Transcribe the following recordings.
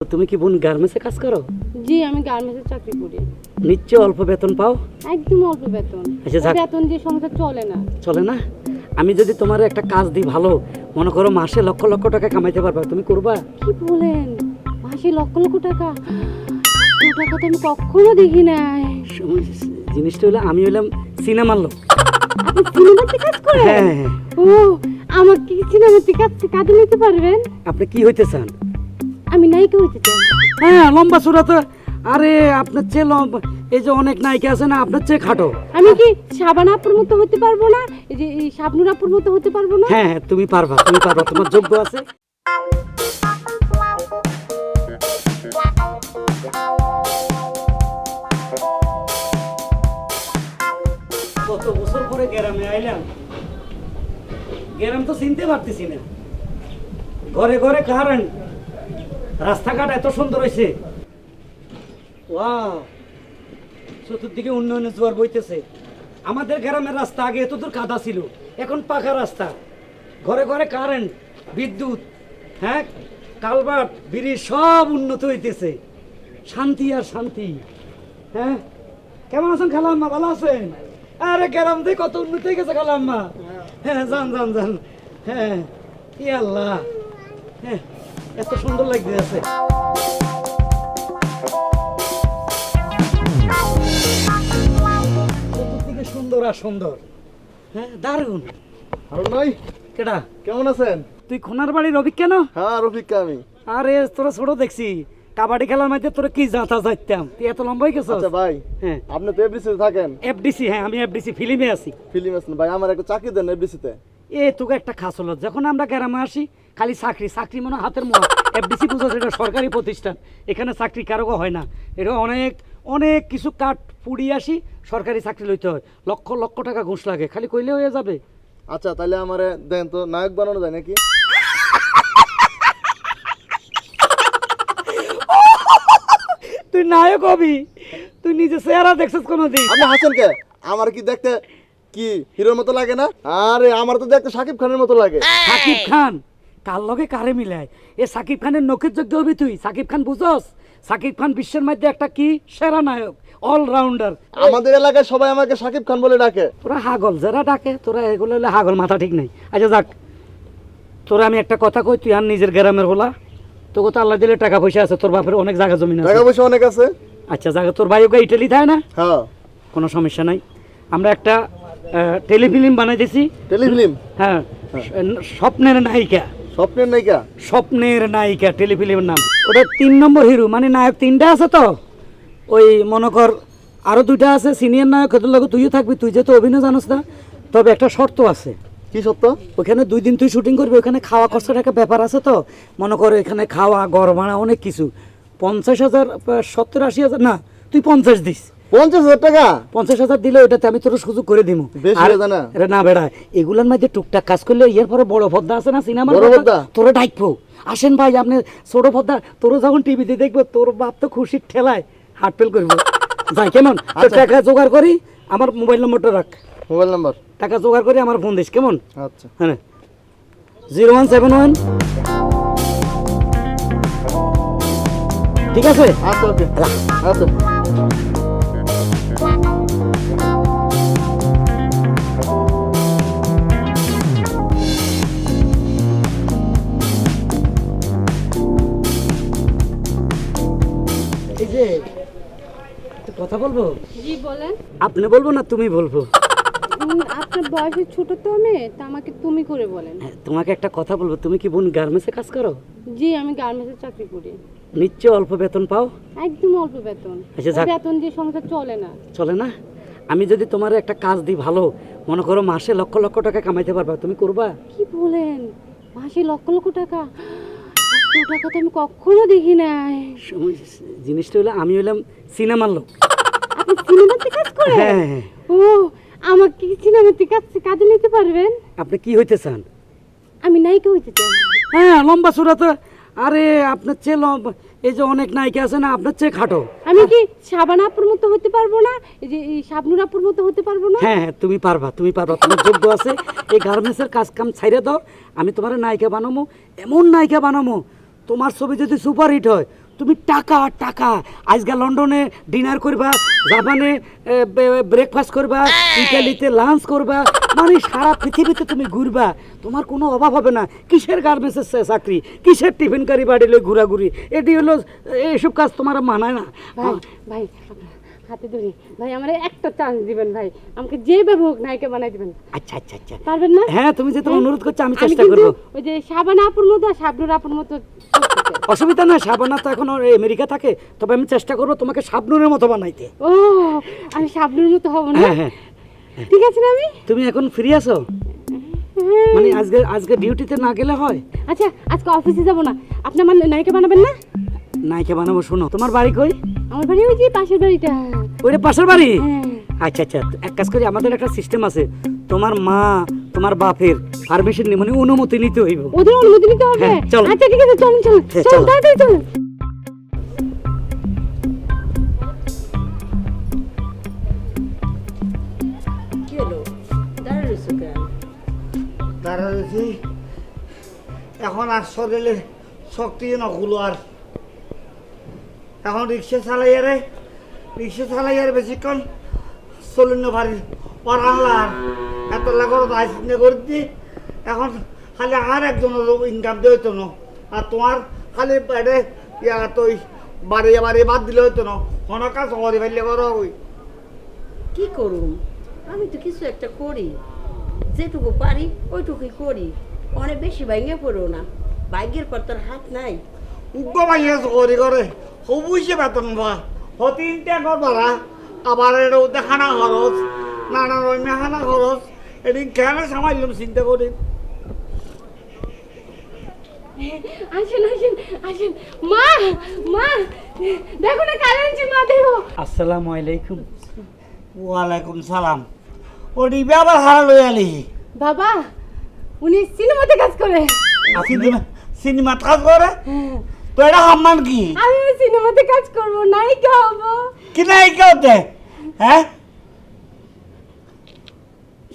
তুমি কি বোন গার্মেন্টসে কাজ করো? জি আমি গার্মেন্টসে চাকরি করি। নিশ্চয় অল্প বেতন পাও? একদম অল্প বেতন। আচ্ছা, যাক। বেতন দিয়ে সংসার চলে না। চলে না? আমি যদি তোমার একটা কাজ দিই ভালো মনে করো মাসে লক্ষ লক্ষ টাকা কামাইতে পারবা তুমি করবা? কি বলেন? মাসে লক্ষ লক্ষ টাকা? এত টাকা তো আমি কখনো দেখি নাই। সম- জিনিসটা হলো আমি হলাম সিনেমার লোক। সিনেমাতে কাজ করেন? হ্যাঁ হ্যাঁ। ও আমাকে কি সিনেমাতে কাজ কাজে নিতে পারবেন? আপনি কি হইতে চান? আমি নায়িকা হইতে চাই। হ্যাঁ লম্বা সুরা তো। আরে আপনার চেয়ে লম্বা এই যে অনেক নায়িকা আছে না আপনার চেয়ে খাটো। আমি কি সাবান আপুর মতো হতে পারব না? এই যে শাবনুর আপুর মতো হতে পারব না? হ্যাঁ হ্যাঁ তুমি পারবা তুমি পারবা তোমার যোগ্য আছে। কত বছর পরে গ্রামে আইলাম। গ্রাম তো চিনতে পারতেছি না। ঘরে ঘরে কারেন্ট রাস্তাঘাট এত সুন্দর হয়েছে ওয়াও, চতুর্দিকে উন্নয়নের জোয়ার বইতেছে। আমাদের গ্রামের রাস্তা আগে এত দূর কাদা ছিল, এখন পাকা রাস্তা। ঘরে ঘরে কারেন্ট, বিদ্যুৎ হ্যাঁ কালভার্ট, ব্রিজ সব উন্নত হইতেছে। শান্তি আর শান্তি হ্যাঁ? কেমন আছেন খালাম্মা, ভালো আছেন? আরে গ্রাম থেকে কত উন্নত হয়ে গেছে খালাম্মা হ্যাঁ যান যান যান। হ্যাঁ ই আল্লাহ। হ্যাঁ এত সুন্দর লাগতেছে সুন্দর আর সুন্দর। হ্যাঁ দারুণ। হারুন ভাই কেডা? কেমন আছেন? তুই খোনার কেন? হ্যাঁ আমি। আরে তোরা ছোট দেখছি। কাবাডি খেলার মধ্যে তোরা কি যাতা যাইতাম? তুই এত লম্বা হয়ে আচ্ছা ভাই হ্যাঁ। আপনি তো এফডিসিতে থাকেন। এফডিসি হ্যাঁ আমি এফডিসি ফিল্মে আছি। ফিল্ম আছেন। ভাই আমার একটা চাকরি দেন এফডিসি তে। এ তোকে একটা খাস হলো। যখন আমরা গ্রামে আসি খালি চাকরি চাকরি মনে হাতের মোয়া এফডিসি বুঝো এটা সরকারি প্রতিষ্ঠান। এখানে চাকরি কারও হয় না। এটা অনেক অনেক কিছু কাঠ পুড়িয়ে আসি সরকারি চাকরি লইতে হয়। লক্ষ লক্ষ টাকা ঘুষ লাগে। খালি কইলে হয়ে যাবে। আচ্ছা তাহলে আমারে দেন তো নায়ক বানানো যায় নাকি? তুই নায়ক হবি। তুই নিজে চেহারা দেখছিস কোনোদিন। আপনি হাসেন কে? আমার কি দেখতে কি হিরোর মতো লাগে না? আরে আমার তো দেখতে সাকিব খানের মতো লাগে। সাকিব খান কার লগে কারে মিলায়? এ সাকিব খানের নখের যোগ্য হবি তুই। সাকিব খান বুঝস? সাকিব খান বিশ্বের মধ্যে একটা কি সেরা নায়ক অলরাউন্ডার আমাদের এলাকায় সবাই আমাকে সাকিব খান বলে ডাকে। তোরা হাগল যারা ডাকে তোরা এগুলো হলে হাগল মাথা ঠিক নাই। আচ্ছা যাক। তোরা আমি একটা কথা কই তুই আর নিজের গ্রামের হলা। তোকে তো আল্লাহ দিলে টাকা পয়সা আছে তোর বাপের অনেক জায়গা জমি আছে। টাকা পয়সা অনেক আছে। আচ্ছা জায়গা তোর ভাই ওকে ইটালি থাকে না? হ্যাঁ। কোনো সমস্যা নাই। আমরা একটা টেলিফিল্ম বানাই দিছি। টেলিফিল্ম? হ্যাঁ স্বপ্নের নায়িকা। স্বপ্নের নায়িকা? স্বপ্নের নায়িকা টেলিফিল্মের নাম। ওটা তিন নম্বর হিরো মানে নায়ক তিনটা আছে তো? ওই মনে কর আরও দুইটা আছে সিনিয়র নায়ক তুইও থাকবি তুই যেহেতু অভিনয় জানোস না তবে একটা শর্ত আছে। কি সত্য? ওখানে দুই দিন তুই শুটিং করবি ওখানে খাওয়া খরচার একটা ব্যাপার আছে তো? মনে করো এখানে খাওয়া গড় ভাড়া অনেক কিছু। পঞ্চাশ হাজার সত্তর আশি হাজার না তুই পঞ্চাশ দিস। পঞ্চাশ হাজার টাকা? পঞ্চাশ হাজার দিলে ওটাতে আমি তোর সুযোগ করে দিব না? বেড়া এগুলোর মধ্যে টুকটাক কাজ করলে এর পরে বড় পদ্মা আছে না সিনেমা? তোরা ডাকবো আসেন ভাই আপনি ছোট পদ্মা তোরা যখন টিভিতে দেখব তোর বাপ তো খুশির ঠেলায় হার্ট ফেল করব। যাই কেমন? আচ্ছা। টাকা জোগাড় করি আমার মোবাইল নম্বরটা রাখ। Mobile number? টাকা জোগাড় করে আমার ফোন দিস কেমন? আচ্ছা। হ্যাঁ জিরো ওয়ান সেভেন ওয়ান। ঠিক আছে? আচ্ছা ওকে। আচ্ছা। এই যে কথা বলব? জি বলেন। আপনি বলব না তুমি বলব? আপনার বয়সে ছোট তো আমি তা আমাকে তুমি করে বলেন। হ্যাঁ, তোমাকে একটা কথা বলব তুমি কি বোন গার্মেন্টসে কাজ করো? জি আমি গার্মেন্টসে চাকরি করি। নিশ্চয় অল্প বেতন পাও? একদম অল্প বেতন। আচ্ছা, যাক। বেতন দিয়ে সংসার চলে না। চলে না? আমি যদি তোমার একটা কাজ দিই ভালো মনে করো মাসে লক্ষ লক্ষ টাকা কামাইতে পারবা তুমি করবা? কি বলেন? মাসে লক্ষ লক্ষ টাকা? এত টাকা তো আমি কখনো দেখি নাই। জিনিসটা হলো আমি হলাম সিনেমার লোক। আপনি সিনেমাতে কাজ করেন? হ্যাঁ হ্যাঁ। ও আমাকে কি সিনেমাতে কাজ কাজে নিতে পারবেন? আপনি কি হইতে চান? আমি নায়িকা হইতে চাই। হ্যাঁ লম্বা সুরা তো আরে আপনার চেয়ে লম্বা এই যে অনেক নায়িকা আছে না আপনার চেয়ে খাটো। আমি কি সাবানাপুর মতো হতে পারব না? এই যে এই শাবনুরাপুর মতো হতে পারব না? হ্যাঁ হ্যাঁ তুমি পারবা তুমি পারবা তোমার যোগ্য আছে। এই গার্মেন্টসের কাজ কাম ছাইরে দাও আমি তোমার নায়িকা বানাবো এমন নায়িকা বানাবো তোমার ছবি যদি সুপার হিট হয় তুমি টাকা টাকা। আজকে লন্ডনে ডিনার করবা জাপানে ব্রেকফাস্ট করবা ইটালিতে লাঞ্চ করবা। মানে সারা পৃথিবীতে তুমি ঘুরবা। তোমার কোনো অভাব হবে না। কিসের গার্মেন্টসের চাকরি? কিসের টিফিন কারি বাড়ি লই ঘোরাঘুরি? এটি হলো এইসব কাজ তোমার মানায় না। ভাই ভাই হাতে ধরি। ভাই আমার একটা চান্স দিবেন ভাই। আমাকে যেভাবে হোক নায়িকা বানাই দিবেন। আচ্ছা আচ্ছা আচ্ছা। পারবেন না? হ্যাঁ তুমি যে যেটা অনুরোধ করছ আমি চেষ্টা করব। ওই যে সাবান আপুর মতো আর শাবনুর আপুর মতো। অসুবিধা না সাবানা তো এখন আমেরিকা থাকে তবে আমি চেষ্টা করব তোমাকে সাবনুরের মতো বানাইতে। ও আমি শাবনুর মতো হব না? হ্যাঁ হ্যাঁ। ঠিক আছে না আমি? তুমি এখন ফ্রি আছো? মানে আজকে আজকে ডিউটিতে না গেলে হয়? আচ্ছা আজকে অফিসে যাব না। আপনি আমার নায়িকা বানাবেন না? নাইকে বানাবো শোনো। তোমার বাড়ি কই? আমার বাড়ি ওই যে পাশের বাড়িটা। ওইটা পাশের বাড়ি? হ্যাঁ। আচ্ছা আচ্ছা। এক কাজ করি আমাদের একটা সিস্টেম আছে। তোমার মা তোমার বাপের পারমিশন মানে অনুমতি নিতে হইব। ওদের অনুমতি নিতে হবে? হ্যাঁ, চলো। আচ্ছা ঠিক আছে চলুন চলুন হ্যাঁ, চলুন চলো। তাড়াতাড়ি চলুন কি হলো? দাঁড়িয়ে কেন? তারা রয়েছে। এখন আর শরীরে শক্তি নগুলো আর। এখন রিক্সা চালাই আরে রিক্সা চালাই আর বেশিক্ষণ চলুন না পারি আর লাগর চিন্তা করে দি এখন খালি আর একজনের ইনকাম দিয়ে হইতো না। আর তোমার খালি বাইরে ইয়া তো বাড়ি বাড়ি বাদ দিলে হইতো না। কোনো কাজ করে ফেললে করো ওই কি করুম? আমি তো কিছু একটা করি। যেটুকু পারি ওইটুকুই করি। অনেক বেশি ভাঙে পড়ো না। ভাগ্যের পর তোর হাত নাই। উগ্র ভাইয়া চকরি করে সবুজে বেতন বা হতিনটা ঘর ভাড়া আবার এটা দেখানা খরচ নানা রকমের খানা খরচ। এদিন কেন সামাইলাম চিন্তা করি আসেন আসেন আসেন। মা মা দেখো না কারেন্ট মা দেখো। আসসালামু আলাইকুম। ওয়ালাইকুম সালাম। ও আবার হারা লই আলি। বাবা উনি সিনেমাতে কাজ করে। সিনেমা সিনেমাত কাজ করে? তো এটা সম্মান কি? আমি সিনেমাতে কাজ করব নায়িকা হব। কি নাই কেউতে হ্যাঁ?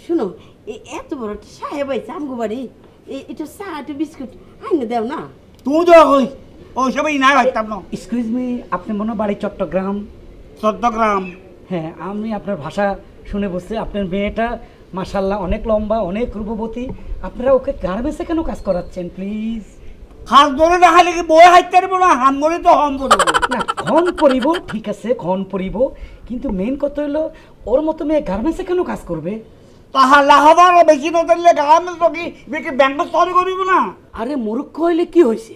শুনো এ- এত বড় একটা সাহেব আইছে আমগো বাড়ি। এ- এটা চা একটু বিস্কুট আইনে দেও না। তুই তো কই ওই সবই নাই হইতাম না। এক্সকিউজ মি আপনি মনে বাড়ি চট্টগ্রাম? চট্টগ্রাম। হ্যাঁ আমি আপনার ভাষা শুনে বুঝছি আপনার মেয়েটা মাসাল্লাহ অনেক লম্বা অনেক রূপবতী। আপনারা ওকে গার্মেন্টসে কেন কাজ করাচ্ছেন প্লিজ হাত ধরে দেখালে কি বই হাইতে পারব না? হাম ধরে তো হম করব না ক্ষণ পরিব ঠিক আছে ক্ষণ পরিব। কিন্তু মেন কথা হলো ওর মতো মেয়ে গার্মেন্টসে কেন কাজ করবে? তাহলে হবার বেশি নতুনলে গামে কি বেশি ব্যাংক করিব না? আরে মূর্খ হইলে কি হয়েছে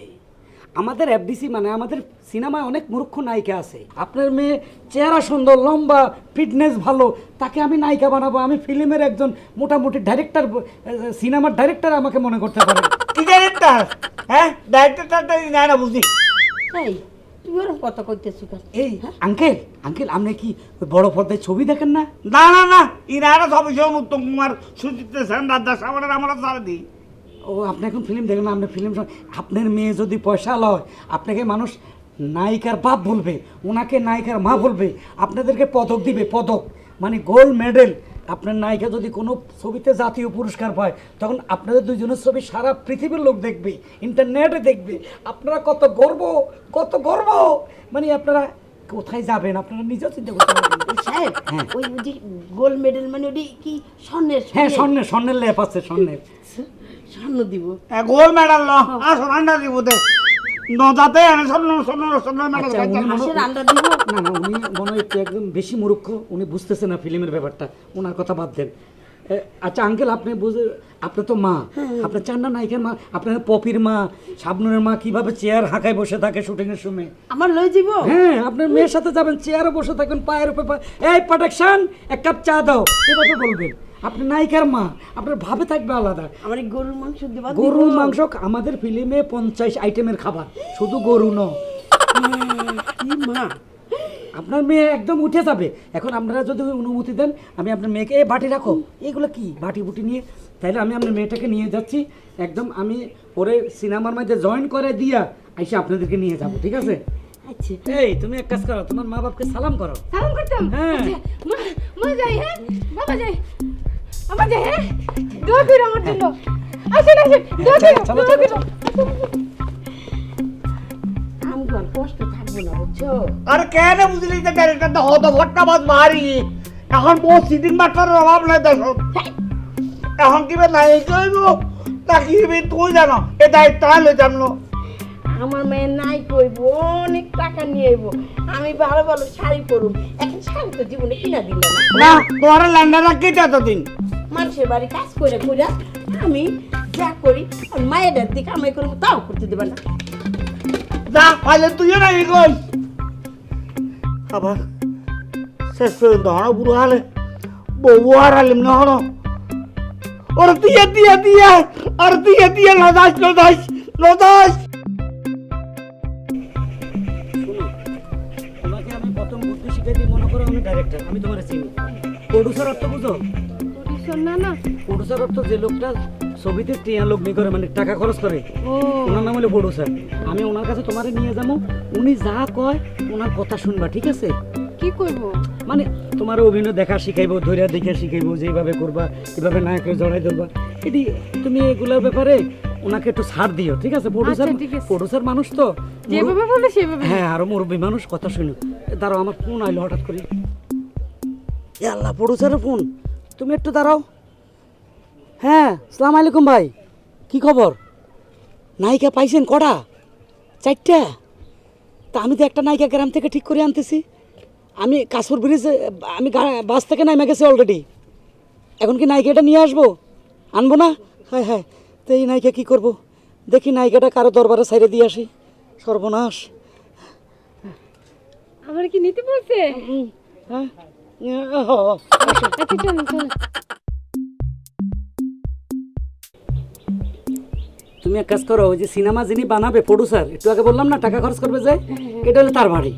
আমাদের এফডিসি মানে আমাদের সিনেমায় অনেক মূর্খ নায়িকা আছে। আপনার মেয়ে চেহারা সুন্দর লম্বা ফিটনেস ভালো তাকে আমি নায়িকা বানাবো। আমি ফিল্মের একজন মোটামুটি ডাইরেক্টর সিনেমার ডাইরেক্টর আমাকে মনে করতে পারে কি ডাইরেক্টর হ্যাঁ ডাইরেক্টর নাই না বুঝি। কথা কইতেছো কেন? এই আঙ্কেল আঙ্কেল আপনি কি বড় পর্দায় ছবি দেখেন না? না না না ইনারা সব বিষয় উত্তম কুমার সুচিত্র সেন দাদা সামনে আমরা সারা দিই। ও আপনি এখন ফিল্ম দেখেন না আপনি ফিল্ম আপনার মেয়ে যদি পয়সা লয় আপনাকে মানুষ নায়িকার বাপ বলবে ওনাকে নায়িকার মা বলবে আপনাদেরকে পদক দিবে পদক মানে গোল্ড মেডেল আপনার নায়িকা যদি কোনো ছবিতে জাতীয় পুরস্কার পায় তখন আপনাদের দুজনের ছবি সারা পৃথিবীর লোক দেখবে ইন্টারনেটে দেখবে। আপনারা কত গর্ব কত গর্ব! মানে আপনারা কোথায় যাবেন? আপনারা নিজেও চিন্তা করতে পারবেন সাহেব ওই ওই যে গোল্ড মেডেল মানে ওটি কি স্বর্ণের হ্যাঁ স্বর্ণের? স্বর্ণের লেপ আছে স্বর্ণের। স্বর্ণ দিব। গোল মেডাল আসো রান্না দিব দে। নদাতে এনে স্বর্ণ স্বর্ণ স্বর্ণ মেডাল আচ্ছা, মনে- দিব। না না উনি মনে হয় একটু একদম বেশি মুরুক্ষ উনি বুঝতেছে না ফিল্মের ব্যাপারটা ওনার কথা বাদ দেন। আচ্ছা আঙ্কেল আপনি বুঝে আপনি তো মা আপনার চান না নায়িকার মা আপনার পপির মা শাবনুরের মা কীভাবে চেয়ার হাঁকায় বসে থাকে শুটিংয়ের সময়? আমার লই যাব? হ্যাঁ আপনার মেয়ের সাথে যাবেন চেয়ারে বসে থাকবেন পায়ের উপরে এই প্রোটেকশন এক কাপ চা দাও এভাবে বলবেন। আপনি নায়িকার মা আপনার ভাবে থাকবে আলাদা। আমার গরুর মাংস দিবা গরুর মাংস আমাদের ফিল্মে পঞ্চাশ আইটেমের খাবার শুধু গরু ন মা আপনার মেয়ে একদম উঠে যাবে। এখন আপনারা যদি অনুমতি দেন আমি আপনার মেয়েকে এ বাটি রাখো। এগুলো কি? বাটি বুটি নিয়ে? তাইলে আমি আপনার মেয়েটাকে নিয়ে যাচ্ছি। একদম আমি ওরে সিনেমার মধ্যে জয়েন করে দিয়া আইসে আপনাদেরকে নিয়ে যাব ঠিক আছে? আচ্ছা। এই তুমি এক কাজ করো তোমার মা বাপকে সালাম করো। সালাম করতাম? হ্যাঁ। আচ্ছা, মা মা যাই হ্যাঁ? বাবা যাই আমার যাই হ্যাঁ? দোয়া দিন আমার জন্য। আসেন আসেন দোয়া দিন চলো, দোয়া দিন কষ্ট থাকব না বুঝছ? আরে কেন বুঝলি যে ডাইরেক্টর হতো ভট্টা বাদ ভারী এখন বহু সিটিং মাস্টারের অভাব নাই দেশ এখন কিবে নাই কইব তা কিবে তুই জানো এ দায়িত্ব হলে জানো। আমার মেয়ে নাই কইব অনেক টাকা নিয়ে আইব। আমি ভালো ভালো শাড়ি পরুম এখন শাড়ি তো জীবনে কিনা দিল না না তোমার ল্যান্ডার কেটে এতদিন মানুষের বাড়ি কাজ করে করে আমি যা করি আর মায়েদের দিকে আমি করব তাও করতে দেবে না। যা পাইলে তুইও নাই কই আবার শেষ পর্যন্ত হন বুড়ো হালে, বউ আর হালিম না হন ওর দিয়ে দিয়ে দিয়ে, আর দিয়ে দিয়ে লদাস লদাস লদাস তোমাকে আমি প্রথম বুদ্ধি শিখাই দিই মনে করো আমি ডাইরেক্টর আমি তোমার চিনি। প্রডিউসার অর্থ বুঝো? প্রডিউসার না না। যে লোকটা ছবিতে টিয়া লোক করে মানে টাকা খরচ করে ওনার নাম হলো আমি ওনার কাছে তোমারে নিয়ে যাব উনি যা কয় ওনার কথা শুনবা ঠিক আছে? কি করব? মানে তোমার অভিনয় দেখা শিখাইবো ধৈর্য দেখে শিখাইবো যে এইভাবে করবা নায়কে জড়াই ধরবা। এটি তুমি এগুলোর ব্যাপারে ওনাকে একটু ছাড় দিও ঠিক আছে প্রডিউসার আচ্ছা, প্রডিউসার মানুষ তো যেভাবে বলবে সেভাবে। হ্যাঁ আরও মুরব্বী মানুষ কথা শুনো দাঁড়াও আমার ফোন আইলো হঠাৎ করে আল্লাহ প্রডিউসারের ফোন তুমি একটু দাঁড়াও। হ্যাঁ সালাম আলাইকুম ভাই। কি খবর? নায়িকা পাইছেন কটা? চারটা? তা আমি তো একটা নায়িকা গ্রাম থেকে ঠিক করে আনতেছি। আমি কাসপুর ব্রিজে আমি বাস থেকে নামে গেছি অলরেডি এখন কি নায়িকাটা নিয়ে আসব? আনব না? হ্যাঁ হ্যাঁ তো এই নায়িকা কী করব? দেখি নায়িকাটা কারও দরবারে সাইডে দিয়ে আসি। সর্বনাশ। আমার কি নিতে বলছে? হ্যাঁ। আচ্ছা চলো চলো তুমি এক কাজ করো ওই যে সিনেমা যিনি বানাবে প্রডিউসার একটু আগে বললাম না টাকা খরচ করবে যে এটা হলো তার বাড়ি।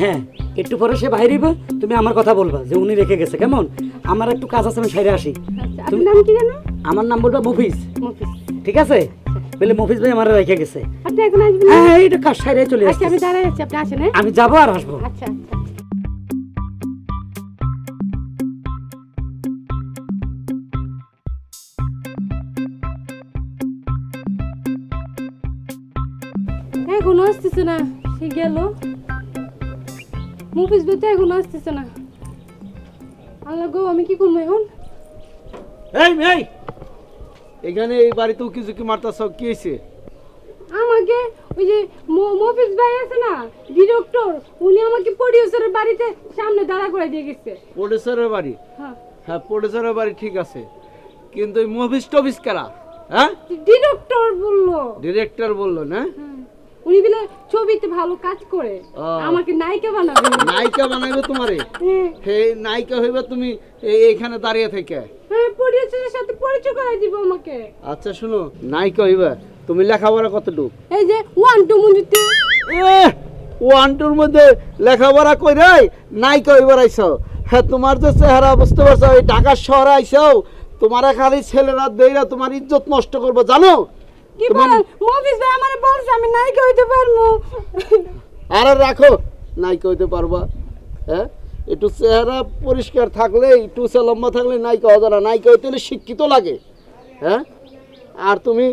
হ্যাঁ একটু পরে সে বাইরেবে তুমি আমার কথা বলবা যে উনি রেখে গেছে কেমন? আমার একটু কাজ আছে আমি সাইডে আসি। আচ্ছা আপনার নাম কি জানো আমার নাম বলবা মফিজ। ঠিক আছে? বলে মফিজ ভাই আমার রেখে গেছে। আপনি এখন আসবেন হ্যাঁ হ্যাঁ, এটা কাজ সাইডে চলে আচ্ছা আসছে আমি দাঁড়াই আছি আপনি আসেন হ্যাঁ? আমি যাব আর আসব। আচ্ছা আচ্ছা। আসতেছে না সে গেল। বেতে এখনও আসতেছে না। আল্লাহ গো আমি কি করব এখন? এই এই! এখানে এই বাড়িতেও কিছু কি মারতাছ কি হয়েছে আমাকে ওই যে মফিজ ভাই আছে না ডিরেক্টর উনি আমাকে প্রডিউসারের বাড়িতে সামনে দাঁড়া করে দিয়ে গেছে। প্রডিউসারের বাড়ি? হ্যাঁ। হ্যাঁ প্রডিউসারের বাড়ি ঠিক আছে। কিন্তু ওই টভিস কারা? হ্যাঁ? ডিরেক্টর বলল। ডিরেক্টর বলল না? হ্যাঁ। উনি বলে ছবিতে ভালো কাজ করে। আমাকে নায়িকা বানাবে। নায়িকা বানাইবে তোমারে? হ্যাঁ। নায়িকা হইবে তুমি এইখানে দাঁড়িয়ে থেকে। হ্যাঁ প্রডিউসারের সাথে পরিচয় করাই দিব আমাকে। আচ্ছা শুনো নায়িকা হইবে। তুমি লেখাপড়া কতটুক? এই যে ওয়ান টু ওয়ান টুর মধ্যে লেখাপড়া কইরাই নায়িকা হইবার আইছো। হ্যাঁ তোমার যে চেহারা বুঝতে পারছ এই ঢাকার শহরে আইছো তোমার খালি ছেলেরা দেইরা তোমার ইজ্জত নষ্ট করব জানো? কি বলেন? মফিজ ভাই আমারে বলছে আমি নায়িকা হইতে পারব। আরে রাখো নায়িকা হইতে পারবা হ্যাঁ? একটু চেহারা পরিষ্কার থাকলে একটু লম্বা থাকলে নায়িকা হতো না। নায়িকা হইতে হলে শিক্ষিত লাগে হ্যাঁ? আর তুমি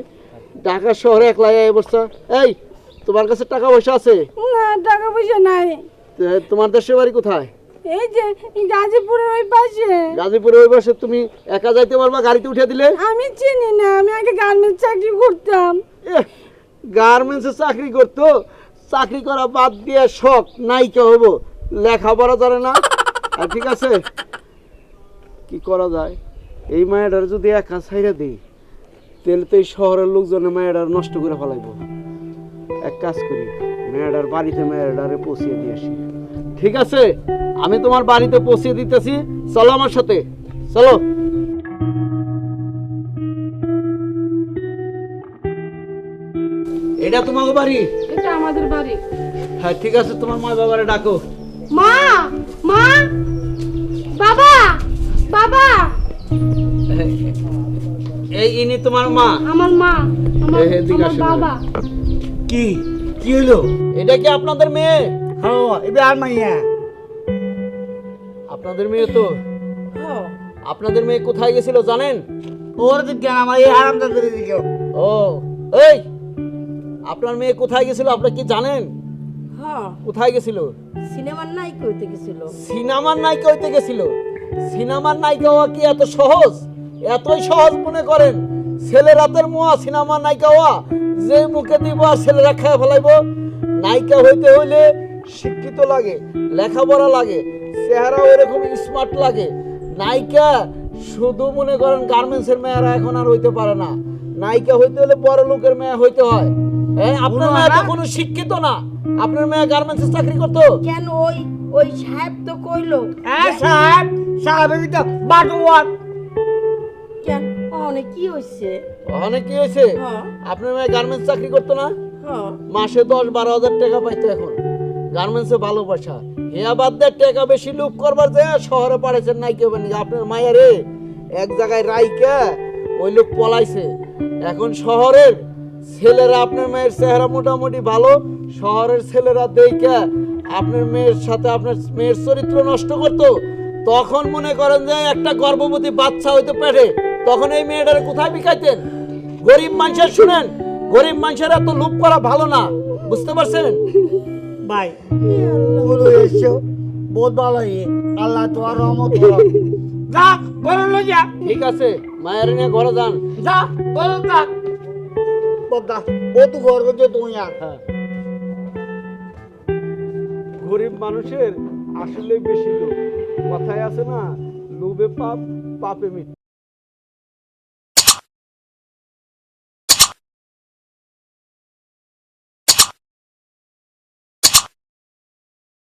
ঢাকা শহরে একলা এই অবস্থা এই তোমার কাছে টাকা পয়সা আছে? না টাকা পয়সা নাই। তোমার দেশের বাড়ি কোথায়? এই যে গাজীপুরের ওই পাশে। গাজীপুরে ওই পাশে তুমি একা যাইতে পারবা গাড়িতে উঠে দিলে? আমি চিনি না আমি আগে গার্মেন্টস চাকরি করতাম। গার্মেন্টসে চাকরি করতো চাকরি করা বাদ দিয়ে শখ নায়িকা হব লেখাপড়া জানে না। আর ঠিক আছে কি করা যায়? এই মায়াটার যদি একা ছাইরা দিই তাহলে তো এই শহরের লোকজনে মায়াটার নষ্ট করে ফেলাইব। এক কাজ করি মেয়েটার বাড়িতে মেয়েটারে পৌঁছিয়ে দিয়ে আসি। ঠিক আছে? আমি তোমার বাড়িতে পৌঁছে দিতেছি। চলো আমার সাথে। চলো। এটা তোমাকে বাড়ি? এটা আমাদের বাড়ি। হ্যাঁ ঠিক আছে তোমার মা বাবারে ডাকো। মা! মা! বাবা! বাবা! এই ইনি তোমার মা। আমার মা আমার বাবা। কি? কি হইল এটা কি আপনাদের মেয়ে? হ্যাঁ এবার আর মাইয়া। আপনাদের মেয়ে তো? আপনাদের মেয়ে কোথায় গেছিল জানেন? ওর জ্ঞান আমার এই হারাম দাদের দিকে। ও এই আপনার মেয়ে কোথায় গেছিল আপনি কি জানেন? হ্যাঁ। কোথায় গেছিল? সিনেমার নাই কইতে গেছিল। সিনেমার নায়িকা হইতে গেছিল? সিনেমার নায়িকা হওয়া কি এত সহজ? এতই সহজ মনে করেন ছেলে রাতের মোয়া সিনেমার নায়িকা হওয়া যে মুখে দিব আর ছেলেরা খেয়ে ফেলাইব। নায়িকা হইতে হইলে শিক্ষিত লাগে লেখাপড়া লাগে চেহারা ওইরকম স্মার্ট লাগে। নায়িকা শুধু মনে করেন গার্মেন্টসের মেয়েরা এখন আর হইতে পারে না। নায়িকা হইতে হলে বড় লোকের মেয়ে হইতে হয়। হ্যাঁ আপনার মেয়ে তো কোনো শিক্ষিত না। আপনার মেয়ে গার্মেন্টসে চাকরি করতো? কেন ওই ওই সাহেব তো কইলো। হ্যাঁ সাহেব সাহেবের ভিতর বাটুয়ার। কেন? অনেক কি হইছে? অনেক কি হয়েছে হ্যাঁ। আপনার মেয়ে গার্মেন্টস চাকরি করতো না? হ্যাঁ। মাসে দশ বারো হাজার টাকা পাইতো এখন। গার্মেন্টসে ভালো পয়সা। টাকা বেশি লুপ করবার যায় শহরে নাই কেউ আপনার এক জায়গায় রাইকা ওই লোক পলাইছে। এখন শহরের ছেলেরা আপনার মেয়ের চেহারা মোটামুটি ভালো, শহরের ছেলেরা আপনার মেয়ের সাথে আপনার মেয়ের চরিত্র নষ্ট করতো, তখন মনে করেন যে একটা গর্ভবতী বাচ্চা হইতো পেটে, তখন এই মেয়েটারে কোথায় বিকাইতেন? গরিব মানুষের শুনেন, গরিব মানুষের এত লুপ করা ভালো না, বুঝতে পারছেন? ভাই পুরো এসো। বহুত ভালো হয়ে আল্লাহ তোমার রহমত যা বলো যা। ঠিক আছে মায়ের নিয়ে ঘরে যান। যা বলো যা। বহুত ঘর করছ তুমি আর। হ্যাঁ। গরিব মানুষের আসলে বেশি লোভ। কথায় আছে না লোভে পাপ পাপে মৃত্যু।